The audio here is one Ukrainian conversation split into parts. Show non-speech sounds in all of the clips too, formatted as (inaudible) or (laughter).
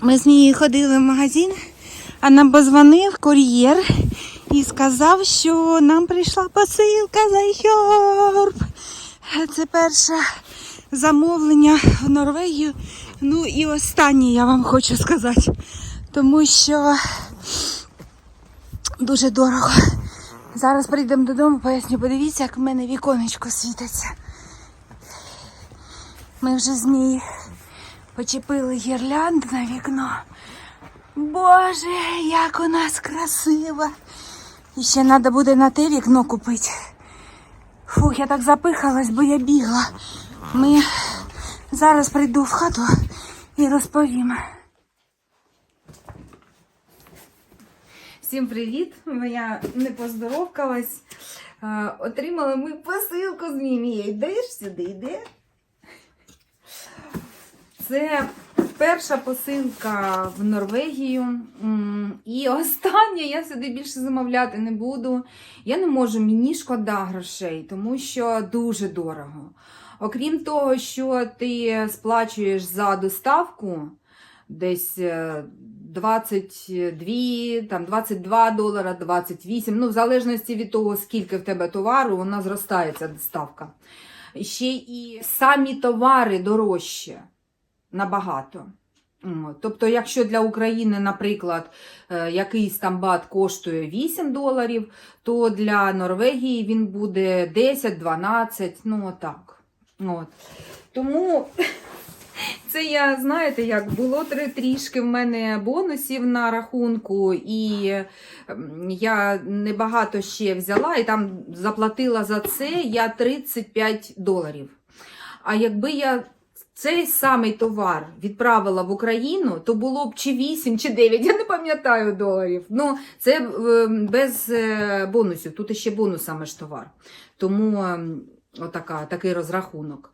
Ми з нею ходили в магазин, а нам позвонив кур'єр і сказав, що нам прийшла посилка за Йорб. Це перше замовлення в Норвегію. Ну і останнє я вам хочу сказати. Тому що дуже дорого. Зараз прийдемо додому, поясню, подивіться, як в мене віконечко світиться. Ми вже з нею почепили гірлянду на вікно. Боже, як у нас красиво. І ще треба буде на те вікно купити. Фух, я так запихалась, бо я бігла. Ми зараз прийду в хату і розповім. Всім привіт! Я не поздоровкалась. Отримали ми посилку з Мімією. Йдеш сюди, йде. Це перша посилка в Норвегію. І остання я сюди більше замовляти не буду. Я не можу, мені шкода грошей, тому що дуже дорого. Окрім того, що ти сплачуєш за доставку десь е, 22, там 22 долара, 28, ну в залежності від того, скільки в тебе товару, вона зростає ця доставка. Ще і самі товари дорожче набагато. Тобто, якщо для України, наприклад, е, якийсь там бат коштує 8 доларів, то для Норвегії він буде 10-12, ну отак. От. Тому (laughs) це я, знаєте, як було трішки в мене бонусів на рахунку, і я небагато ще взяла, і там заплатила за це я 35 доларів. А якби я цей самий товар відправила в Україну, то було б чи 8, чи 9, я не пам'ятаю доларів. Ну, це е, без е, бонусів, тут ще бонусами ж товар. Тому ем, отака, такий розрахунок.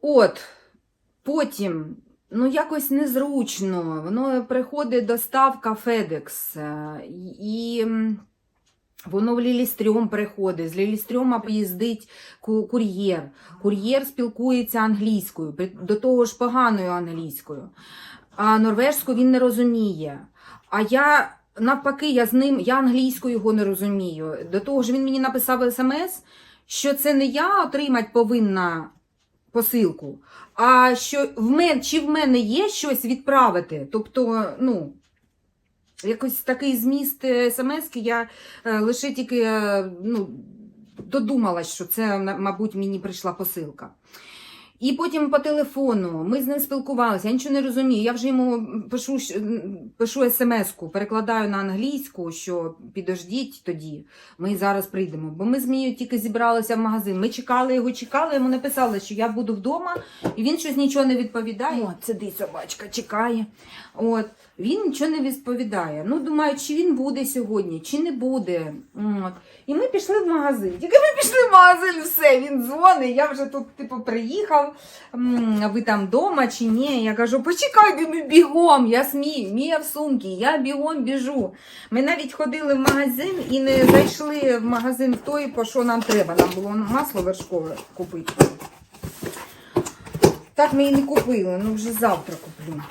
От, потім, ну якось незручно, воно приходить доставка FedEx, е, і воно в Лілістрьом приходить, з Лілістрьома поїздить кур'єр. Кур'єр спілкується англійською, до того ж поганою англійською. А норвежську він не розуміє. А я навпаки, я з ним, я англійською його не розумію. До того ж, він мені написав смс, що це не я отримати повинна посилку, а що в мен, чи в мене є щось відправити. Тобто, ну, якось такий зміст смс я е, лише тільки е, ну, додумалась, що це, мабуть, мені прийшла посилка. І потім по телефону ми з ним спілкувалися, я нічого не розумію. Я вже йому пишу, пишу смс-ку, перекладаю на англійську, що підождіть тоді, ми зараз прийдемо. Бо ми з Мією тільки зібралися в магазин. Ми чекали його, чекали, йому написали, що я буду вдома, і він щось нічого не відповідає. От, сидить собачка, чекає. От. Він нічого не відповідає. Ну, думаю, чи він буде сьогодні, чи не буде. От. І ми пішли в магазин. Тільки ми пішли в магазин, все, він дзвонить, я вже тут, типу, приїхав, ви там вдома чи ні. Я кажу, почекай, бігом, я смію, Мія в сумці, я бігом біжу. Ми навіть ходили в магазин і не зайшли в магазин той, по що нам треба. Нам було масло вершкове купити. Так ми і не купили, ну вже завтра куплю.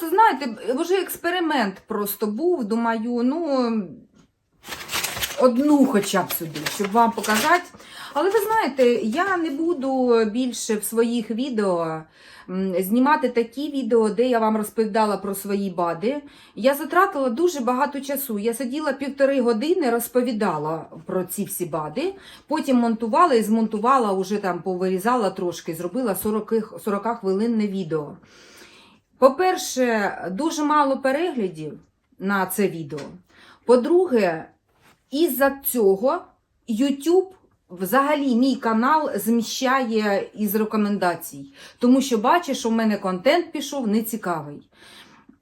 Це знаєте, вже експеримент просто був. Думаю, ну одну хоча б сюди, щоб вам показати. Але ви знаєте, я не буду більше в своїх відео знімати такі відео, де я вам розповідала про свої бади. Я затратила дуже багато часу. Я сиділа півтори години, розповідала про ці всі бади, потім монтувала і змонтувала, уже там повирізала трошки, зробила 40, 40 хвилинне відео. По-перше, дуже мало переглядів на це відео. По-друге, із-за цього YouTube взагалі мій канал зміщає із рекомендацій, тому що бачиш, у мене контент пішов нецікавий.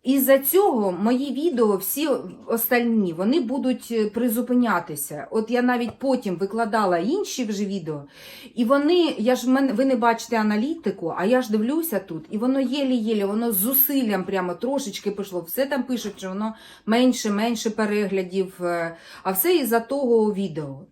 Із-за цього мої відео, всі остальні, вони будуть е, призупинятися. От я навіть потім викладала інші вже відео, і вони, я ж мене, ви не бачите аналітику, а я ж дивлюся тут, і воно єлі-єлі, воно з зусиллям прямо трошечки пішло. Все там пишуть, що воно менше, менше переглядів, е, а все із-за того відео.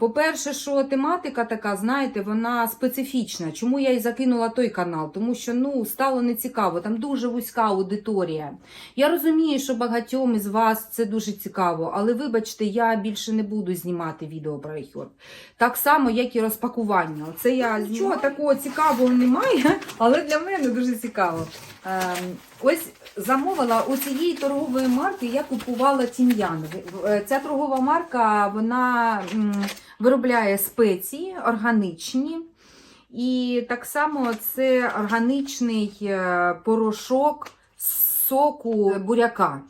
По-перше, що тематика така, знаєте, вона специфічна. Чому я і закинула той канал? Тому що ну стало нецікаво, там дуже вузька аудиторія. Я розумію, що багатьом із вас це дуже цікаво, але вибачте, я більше не буду знімати відео про iHerb. Так само, як і розпакування. Оце я нічого такого цікавого немає, але для мене дуже цікаво. Ем, ось замовила у цієї торгової марки, я купувала тім'ян. Е, Ця торгова марка вона виробляє спеції органічні. І так само це органічний е, порошок з соку буряка.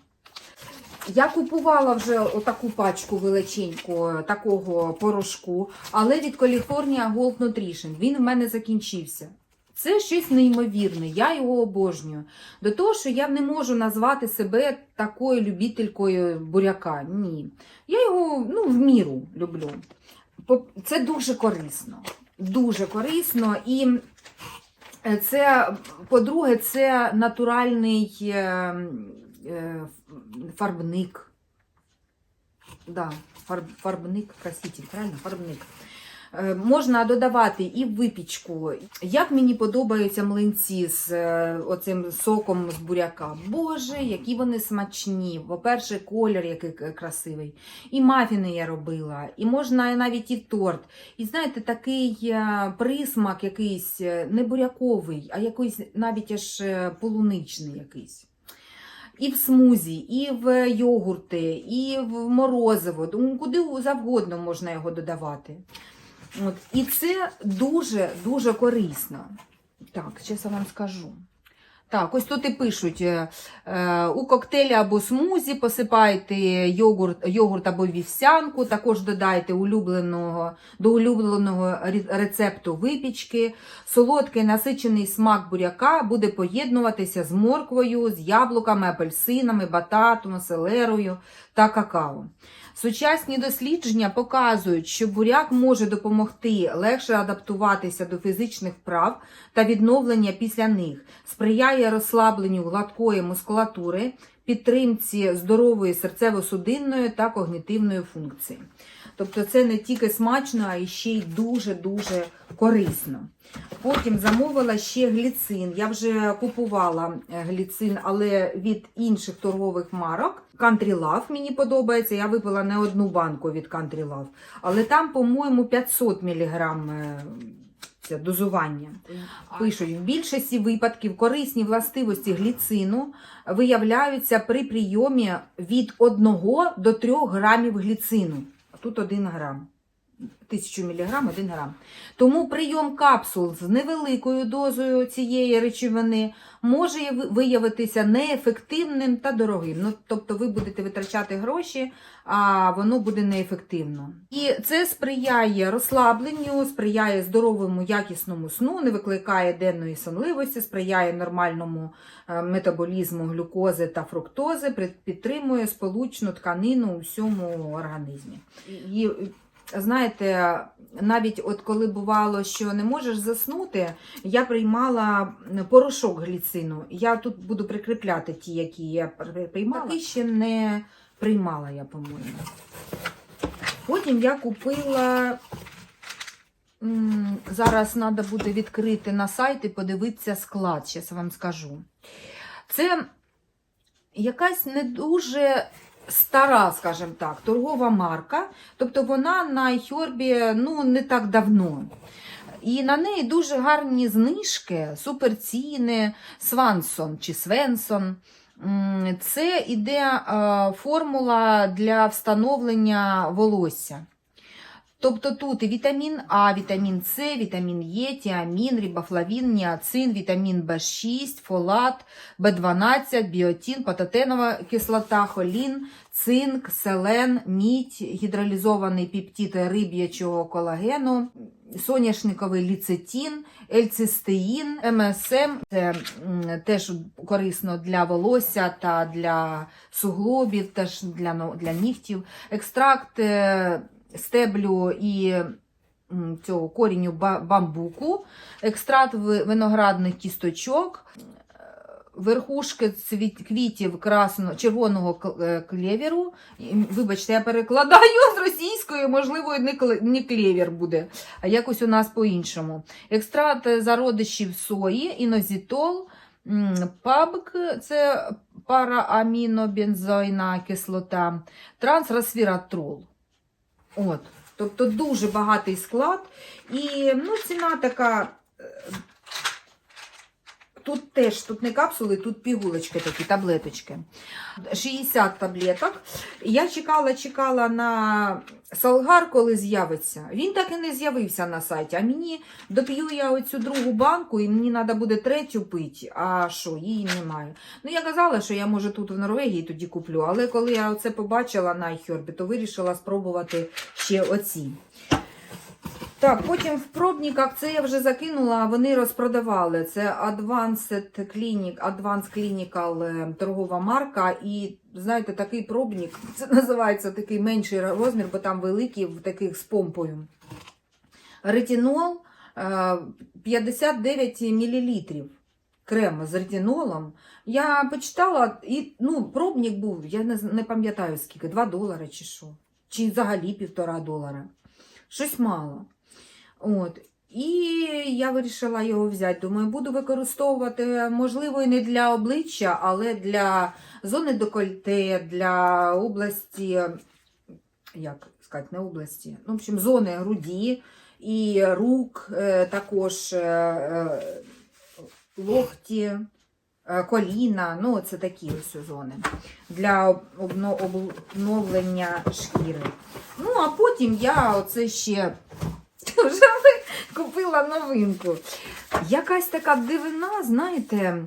Я купувала вже отаку пачку величеньку е, такого порошку, але від California Gold Nutrition. Він в мене закінчився. Це щось неймовірне, я його обожнюю. До того, що я не можу назвати себе такою любітелькою буряка. Ні. Я його ну, в міру люблю. Це дуже корисно. Дуже корисно. І е, це, по-друге, це натуральний е, е, фарбник. Да, фарб, фарбник, краситель, правильно? Фарбник. Е, Можна додавати і випічку. Як мені подобаються млинці з е, оцим соком з буряка. Боже, які вони смачні. По-перше, колір який красивий. І мафіни я робила, і можна навіть і торт. І знаєте, такий е, присмак якийсь не буряковий, а якийсь навіть аж полуничний якийсь. І в смузі, і в йогурти, і в морозиво. Куди завгодно можна його додавати. От. І це дуже дуже корисно. Так, зараз я вам скажу. Так, ось тут і пишуть: е, е, у коктейлі або смузі посипайте йогурт, йогурт або вівсянку, також додайте улюбленого, до улюбленого рецепту випічки. Солодкий насичений смак буряка буде поєднуватися з морквою, з яблуками, апельсинами, бататом, селерою та какао. Сучасні дослідження показують, що буряк може допомогти легше адаптуватися до фізичних вправ та відновлення після них, сприяє розслабленню гладкої мускулатури, підтримці здорової серцево-судинної та когнітивної функції. Тобто це не тільки смачно, а ще й дуже-дуже корисно. Потім замовила ще гліцин. Я вже купувала е, гліцин, але від інших торгових марок. Country Love мені подобається. Я випила не одну банку від Country Love. Але там, по-моєму, 500 мг е, це дозування. Пишуть, в більшості випадків корисні властивості гліцину виявляються при прийомі від 1 до 3 грамів гліцину. А Тут 1 грам. 1000 мг 1 грам. Тому прийом капсул з невеликою дозою цієї речовини може виявитися неефективним та дорогим. Ну, тобто ви будете витрачати гроші, а воно буде неефективно. І це сприяє розслабленню, сприяє здоровому якісному сну, не викликає денної сонливості, сприяє нормальному е, метаболізму глюкози та фруктози, підтримує сполучну тканину у всьому організмі. І, знаєте, навіть от коли бувало, що не можеш заснути, я приймала порошок гліцину. Я тут буду прикріпляти ті, які я приймала. Такий ще не приймала я, по-моєму. Потім я купила. Зараз треба буде відкрити на сайт і подивитися склад, зараз вам скажу. Це якась не дуже стара, скажімо так, торгова марка. Тобто вона на Хьорбі ну, не так давно. І на неї дуже гарні знижки, суперціни, Свансон чи Свенсон. Це іде е, формула для встановлення волосся. Тобто тут і вітамін А, вітамін С, вітамін Е, тіамін, рибофлавін, ніацин, вітамін В6, фолат, В12, біотін, патотенова кислота, холін, цинк, селен, мідь, гідролізований пептид риб'ячого колагену, соняшниковий ліцетин, ельцистеїн, МСМ. Це теж корисно для волосся та для суглобів, теж для, для нігтів. Екстракт е, стеблю і цього корінню бамбуку, екстракт виноградних кісточок, е, верхушки цвіт, квітів красного, червоного к- клеверу. І, Вибачте, я перекладаю з російської, можливо, не, клевер буде, а якось у нас по-іншому. Екстракт зародишів сої, інозітол, пабк це параамінобензойна кислота, трансресвіратрол. От. Тобто дуже багатий склад. І ну, ціна така. Тут теж тут не капсули, тут пігулочки такі, таблеточки. 60 таблеток. Я чекала, чекала на Салгар, коли з'явиться. Він так і не з'явився на сайті. А мені доп'ю я оцю другу банку, і мені треба буде третю пити. А що, її немає. Ну, я казала, що я може тут в Норвегії тоді куплю, але коли я оце побачила на iHerb, то вирішила спробувати ще оці. Так, потім в пробниках це я вже закинула, вони розпродавали. Це Advanced Clinic, Advanced Clinical е, торгова марка. І знаєте, такий пробник, (laughs) це називається такий менший розмір, бо там великий, таких з помпою. Ретинол е, 59 мл. Крем з ретинолом. Я почитала, і ну, пробник був, я не, не пам'ятаю скільки, 2 долари чи що. Чи взагалі півтора долара. Щось мало. От. І я вирішила його взяти. Думаю, буду використовувати, можливо, і не для обличчя, але для зони декольте, для області, як сказати, не області, ну, в общем, зони груді і рук, е, також е, е, локті, е, коліна, ну, це такі ось зони для обновлення шкіри. Ну, а потім я оце ще (laughs) вже купила новинку. Якась така дивина, знаєте,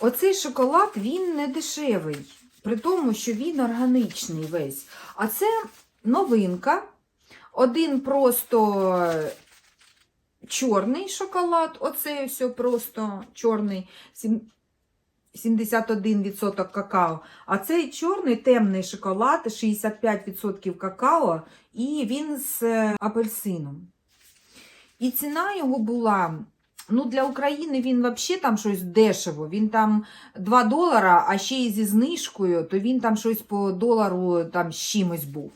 оцей шоколад він не дешевий, при тому, що він органічний весь. А це новинка. Один просто чорний шоколад, оцей все просто чорний. 71% какао. А цей чорний темний шоколад 65% какао, і він з е, апельсином. І ціна його була. Ну, для України він взагалі там щось дешево. Він там 2 долара, а ще й зі знижкою, то він там щось по долару там з чимось був.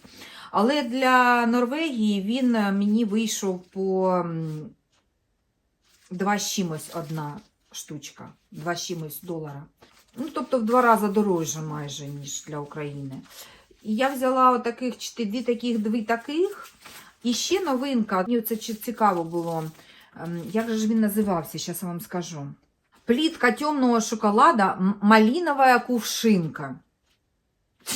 Але для Норвегії він е, мені вийшов по 2 з чимось одна штучка, 2 з чимось долара. Ну, тобто в два рази дорожче майже, ніж для України. І я взяла отаких, дві таких, дві таких. І ще новинка, мені це цікаво було. Ем, Як же ж він називався, зараз я вам скажу. Плітка темного шоколада малінова кувшинка. (laughs)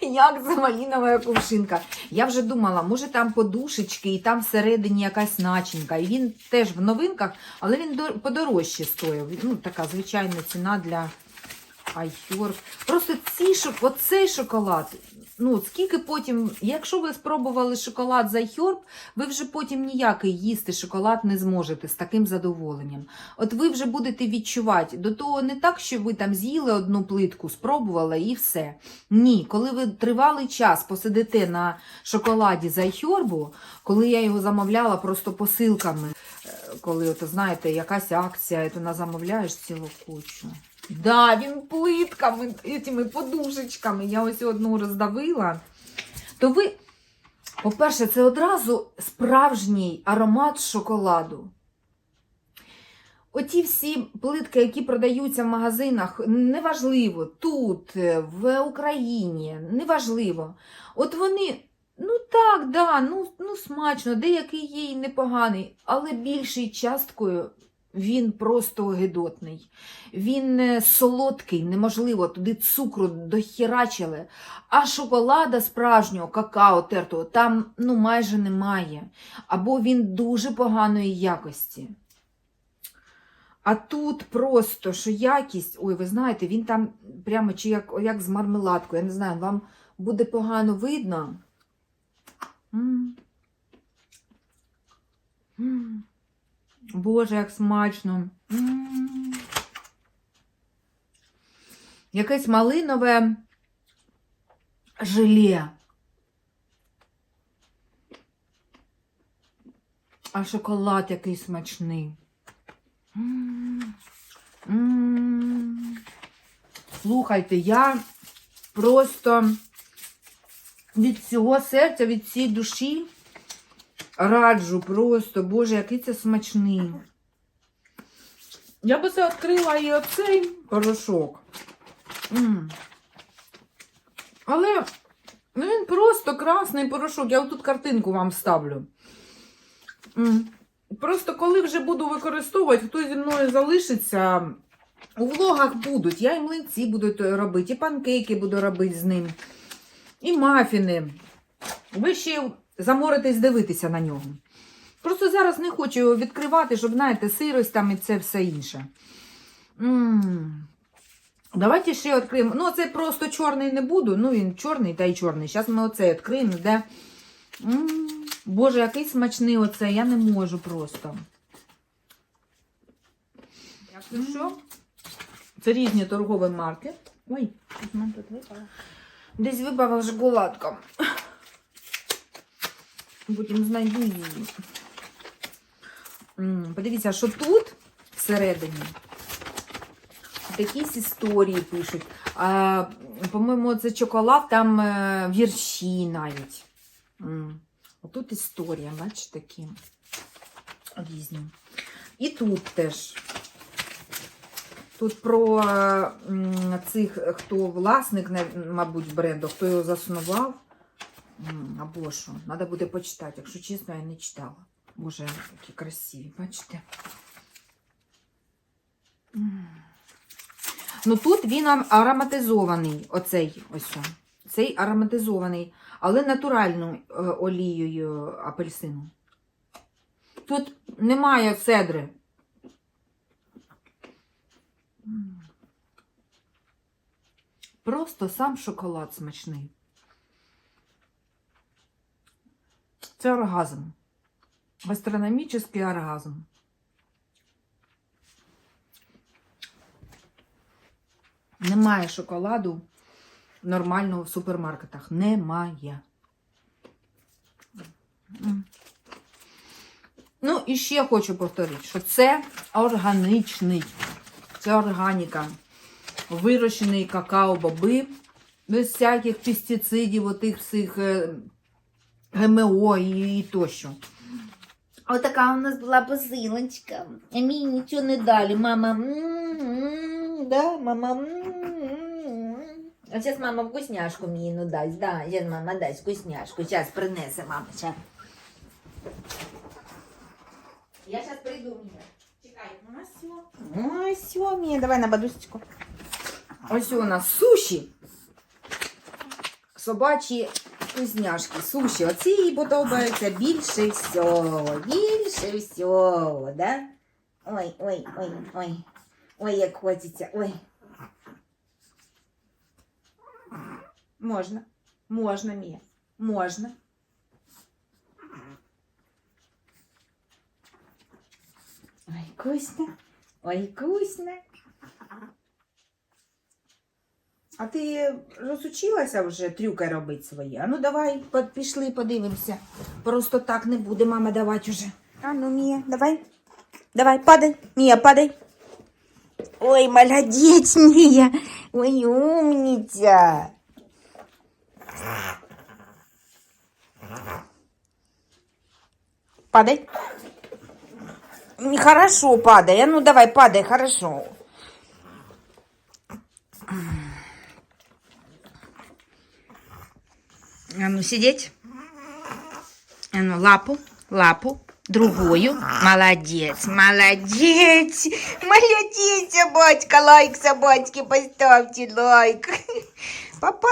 Як це малінова кувшинка? Я вже думала, може там подушечки, і там всередині якась начинка. І він теж в новинках, але він подорожче стоїв. Ну, така звичайна ціна для iHerb. Просто ці, оцей шоколад. Ну, скільки потім, якщо ви спробували шоколад з iHerb, ви вже потім ніякий їсти шоколад не зможете з таким задоволенням. От ви вже будете відчувати до того не так, що ви там з'їли одну плитку, спробували і все. Ні, коли ви тривалий час посидите на шоколаді з iHerb, коли я його замовляла просто посилками, е, коли от, знаєте, якась акція, ти на замовляєш цілу кучу. Да, він плитками, цими подушечками. Я ось одну роздавила. То ви, по-перше, це одразу справжній аромат шоколаду. Оті всі плитки, які продаються в магазинах, неважливо, тут, е, в Україні, неважливо. От вони, ну так, да, ну, ну смачно, деякий є і непоганий, але більшою часткою він просто гидотний. Він е, солодкий, неможливо, туди цукру дохірачили. А шоколада справжнього, какао тертого, там ну, майже немає. Або він дуже поганої якості. А тут просто, що якість, ой, ви знаєте, він там прямо чи як, як з мармеладкою, я не знаю, вам буде погано видно. М. М. Боже, як смачно. М. Якесь малинове желе. А шоколад який смачний. М. М. Слухайте, я просто від цього серця, від цієї душі раджу просто, Боже, який це смачний. Я би це відкрила і оцей порошок. М. Але ну, він просто красний порошок. Я тут картинку вам ставлю. М. Просто коли вже буду використовувати, хто зі мною залишиться, у влогах будуть. Я і млинці буду робити, і панкейки буду робити з ним, і мафіни. Ви ще заморитесь дивитися на нього. Просто зараз не хочу його відкривати, щоб, знаєте, сирость там і це все інше. м Давайте ще відкриємо. Ну, це просто чорний не буду. Ну, він чорний та й чорний. Зараз ми оцей відкриємо, де. м Боже, який смачний оцей, я не можу просто. Якщо що, це різні торгові марки. Ой, в мене тут випало. Десь випала. Потім знайду її. М, Подивіться, що тут всередині якісь історії пишуть. А, по-моєму, це чоколад, там е, вірші навіть. М. Отут історія, бачите, такі різні. І тут теж. Тут про е, цих, хто власник, мабуть, бренду, хто його заснував. Або що, треба буде почитати. Якщо чесно, я не читала. Боже, які красиві, бачите? Ну тут він ароматизований, оцей ось. Цей ароматизований, але натуральною е, олією апельсину. Тут немає цедри. Просто сам шоколад смачний. Це оргазм. Гастрономічний оргазм. Немає шоколаду нормального в супермаркетах. Немає. Ну, і ще хочу повторити, що це органічний. Це органіка. Вирощений какао-боби, без всяких пестицидів, отих всіх е, ГМО і, і тощо. Отака у нас була посилочка. А мені нічого не дали. Мама. Да, мама. А зараз мама вкусняшку мені ну дасть. Да, зараз мама дасть вкусняшку. Зараз принесе мама. Щас. Я зараз прийду мені. Чекай. Ну, все. Ось все, мені. Давай на бадусечку. Ось у нас суші. Собачі вкусняшки. Суші. Оці їй подобаються більше всього. Більше всього, да? Ой, ой, ой, ой. Ой, як хочеться. Ой. Можна. Можна, Мія. Можна. Ой, вкусно. Ой, вкусно. А ти розучилася вже трюки робити свої? А ну давай, пішли, подивимося. Просто так не буде мама давати уже. А ну, Мия, давай. Давай, падай. Мия, падай. Ой, молодец, Мия. Ой, умница. Падай. Хорошо, падай. А ну давай, падай, хорошо. Ну сидеть. Ну, лапу, лапу, другую. Молодец, молодец. Молодец, собачка. Лайк собачки, поставьте, лайк. (laughs) Папа.